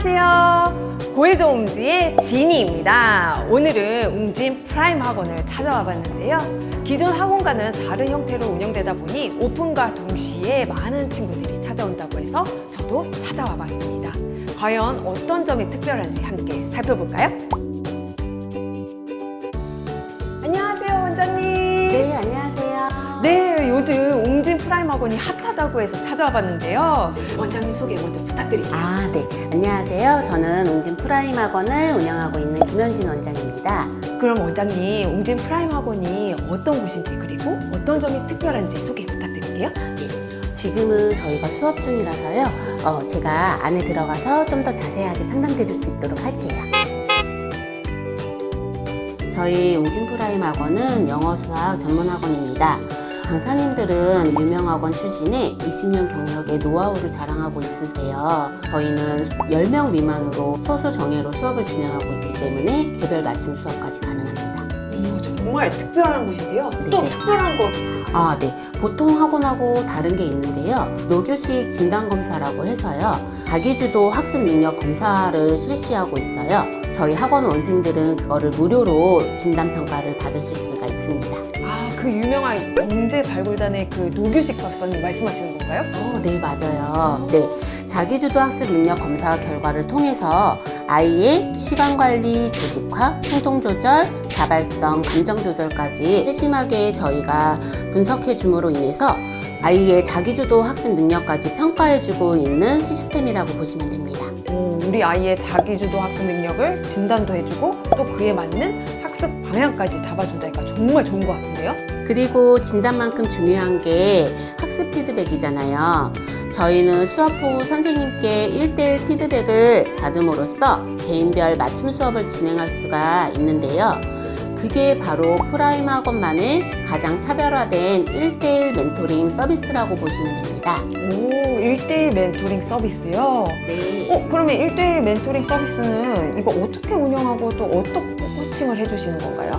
안녕하세요. 고해저 웅지의 지니입니다. 오늘은 웅진 프라임 학원을 찾아와 봤는데요. 기존 학원과는 다른 형태로 운영되다 보니 오픈과 동시에 많은 친구들이 찾아온다고 해서 저도 찾아와 봤습니다. 과연 어떤 점이 특별한지 함께 살펴볼까요? 안녕하세요, 원장님. 네, 안녕하세요. 네, 요즘 프라임 학원이 핫하다고 해서 찾아와 봤는데요. 원장님 소개 먼저 부탁드릴게요. 아, 네. 안녕하세요. 저는 웅진 프라임 학원을 운영하고 있는 김현진 원장입니다. 그럼 원장님, 웅진 프라임 학원이 어떤 곳인지 그리고 어떤 점이 특별한지 소개 부탁드릴게요. 지금은 저희가 수업 중이라서요. 어, 제가 안에 들어가서 좀 더 자세하게 상담드릴 수 있도록 할게요. 저희 웅진 프라임 학원은 영어 수학 전문 학원입니다. 강사님들은 유명 학원 출신의 20년 경력의 노하우를 자랑하고 있으세요. 저희는 10명 미만으로 소수 정예로 수업을 진행하고 있기 때문에 개별 맞춤 수업까지 가능합니다. 오, 정말 특별한 곳인데요. 또 네. 특별한 거 있을까요? 아, 네. 보통 학원하고 다른 게 있는데요. 노교식 진단검사라고 해서요. 자기주도 학습 능력 검사를 실시하고 있어요. 저희 학원 원생들은 그거를 무료로 진단 평가를 받으실 수가 있습니다. 아, 그 유명한 영재 발굴단의 그 노규식 박사님 말씀하시는 건가요? 어, 네, 맞아요. 네. 자기주도 학습 능력 검사 결과를 통해서 아이의 시간 관리, 조직화, 행동 조절, 자발성, 감정 조절까지 세심하게 저희가 분석해 줌으로 인해서 아이의 자기주도 학습 능력까지 평가해주고 있는 시스템이라고 보시면 됩니다. 오, 우리 아이의 자기주도 학습 능력을 진단도 해주고 또 그에 맞는 학습 방향까지 잡아준다니까 정말 좋은 것 같은데요? 그리고 진단만큼 중요한 게 학습 피드백이잖아요. 저희는 수업 후 선생님께 1대1 피드백을 받음으로써 개인별 맞춤 수업을 진행할 수가 있는데요. 그게 바로 프라임 학원만의 가장 차별화된 1대1 멘토링 서비스라고 보시면 됩니다. 오, 1대1 멘토링 서비스요? 네. 어, 그러면 1대1 멘토링 서비스는 이거 어떻게 운영하고 또 어떻게 코칭을 해주시는 건가요?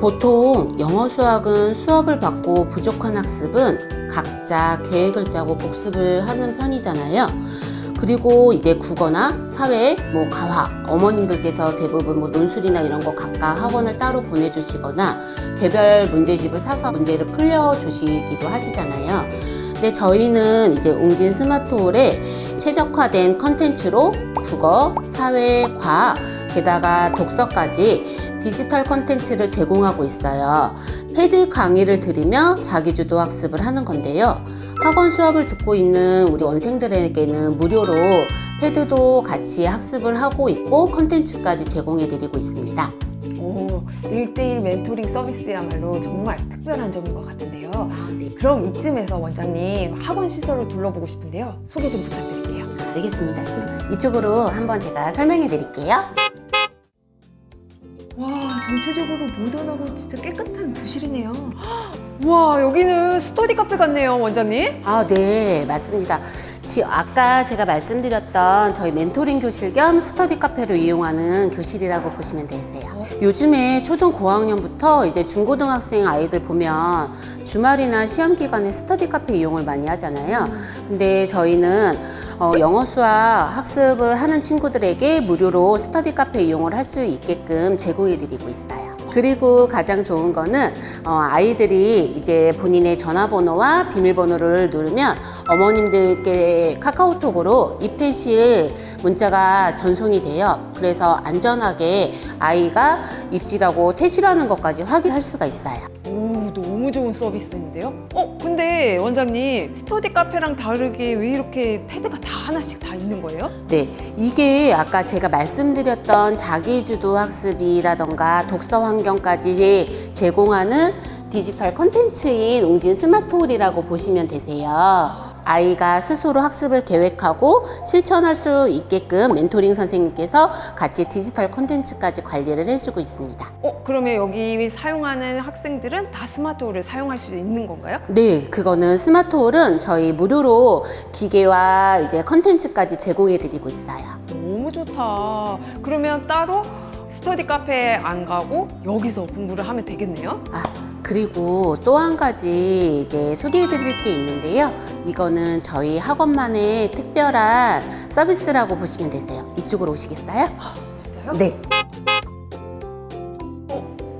보통 영어 수학은 수업을 받고 부족한 학습은 각자 계획을 짜고 복습을 하는 편이잖아요. 그리고 이제 국어나 사회, 뭐 가화, 어머님들께서 대부분 뭐 논술이나 이런 거 각각 학원을 따로 보내주시거나 개별 문제집을 사서 문제를 풀려주시기도 하시잖아요. 근데 저희는 이제 웅진 스마트홀에 최적화된 컨텐츠로 국어, 사회, 과학, 게다가 독서까지 디지털 콘텐츠를 제공하고 있어요. 패드 강의를 들으며 자기주도 학습을 하는 건데요. 학원 수업을 듣고 있는 우리 원생들에게는 무료로 패드도 같이 학습을 하고 있고 콘텐츠까지 제공해 드리고 있습니다. 오, 1대1 멘토링 서비스야말로 정말 특별한 점인 것 같은데요. 네. 그럼 이쯤에서 원장님 학원 시설을 둘러보고 싶은데요. 소개 좀 부탁드릴게요. 알겠습니다. 좀 이쪽으로 한번 제가 설명해 드릴게요. 와, 전체적으로 모던하고 진짜 깨끗한 교실이네요. 와, 여기는 스터디 카페 같네요, 원장님. 아, 네, 맞습니다. 지, 아까 제가 말씀드렸던 저희 멘토링 교실 겸 스터디 카페를 이용하는 교실이라고 보시면 되세요. 어? 요즘에 초등 고학년부터 이제 중고등학생 아이들 보면 주말이나 시험 기간에 스터디 카페 이용을 많이 하잖아요. 근데 저희는 어, 영어 수학 학습을 하는 친구들에게 무료로 스터디 카페 이용을 할 수 있게끔 제공해 드리고 있어요. 그리고 가장 좋은 거는 어, 아이들이 이제 본인의 전화번호와 비밀번호를 누르면 어머님들께 카카오톡으로 입퇴실 문자가 전송이 돼요. 그래서 안전하게 아이가 입시라고 퇴실하는 것까지 확인할 수가 있어요. 오, 너무 좋은 서비스인데요? 어, 근데 원장님, 스터디 카페랑 다르게 왜 이렇게 패드가 다 하나씩 다 있는 거예요? 네, 이게 아까 제가 말씀드렸던 자기주도 학습이라던가 독서 환경까지 제공하는 디지털 콘텐츠인 웅진 스마트홀이라고 보시면 되세요. 아이가 스스로 학습을 계획하고 실천할 수 있게끔 멘토링 선생님께서 같이 디지털 콘텐츠까지 관리를 해주고 있습니다. 어, 그러면 여기 사용하는 학생들은 다 스마트홀을 사용할 수 있는 건가요? 네, 그거는 스마트홀은 저희 무료로 기계와 이제 컨텐츠까지 제공해 드리고 있어요. 너무 좋다. 그러면 따로 스터디 카페에 안 가고 여기서 공부를 하면 되겠네요? 아, 그리고 또 한 가지 이제 소개해 드릴 게 있는데요. 이거는 저희 학원만의 특별한 서비스라고 보시면 되세요. 이쪽으로 오시겠어요? 진짜요? 네.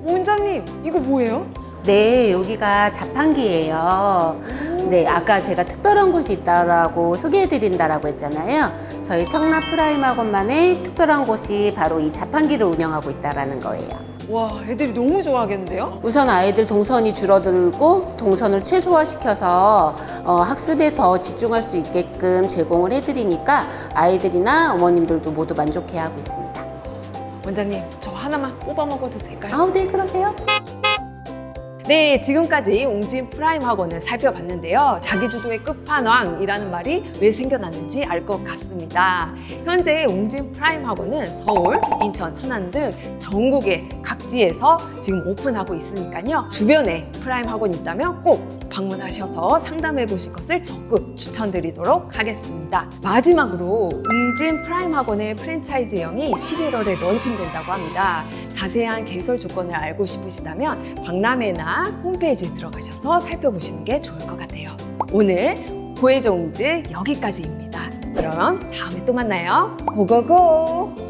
원장님 이거 뭐예요? 네, 여기가 자판기예요. 네, 아까 제가 특별한 곳이 있다라고 소개해드린다라고 했잖아요. 저희 청라 프라임 학원만의 특별한 곳이 바로 이 자판기를 운영하고 있다라는 거예요. 와 애들이 너무 좋아하겠는데요? 우선 아이들 동선이 줄어들고 동선을 최소화시켜서 어, 학습에 더 집중할 수 있게끔 제공을 해드리니까 아이들이나 어머님들도 모두 만족해하고 있습니다. 원장님 저 하나만 뽑아 먹어도 될까요? 아우, 네, 그러세요? 네, 지금까지 웅진 프라임 학원을 살펴봤는데요. 자기주도의 끝판왕이라는 말이 왜 생겨났는지 알 것 같습니다. 현재 웅진 프라임 학원은 서울, 인천, 천안 등 전국의 각지에서 지금 오픈하고 있으니까요. 주변에 프라임 학원이 있다면 꼭 방문하셔서 상담해 보실 것을 적극 추천드리도록 하겠습니다. 마지막으로 웅진 프라임 학원의 프랜차이즈형이 11월에 런칭된다고 합니다. 자세한 개설 조건을 알고 싶으시다면 박람회나 홈페이지에 들어가셔서 살펴보시는 게 좋을 것 같아요. 오늘 고해종즈 여기까지입니다. 그럼 다음에 또 만나요. 고고고!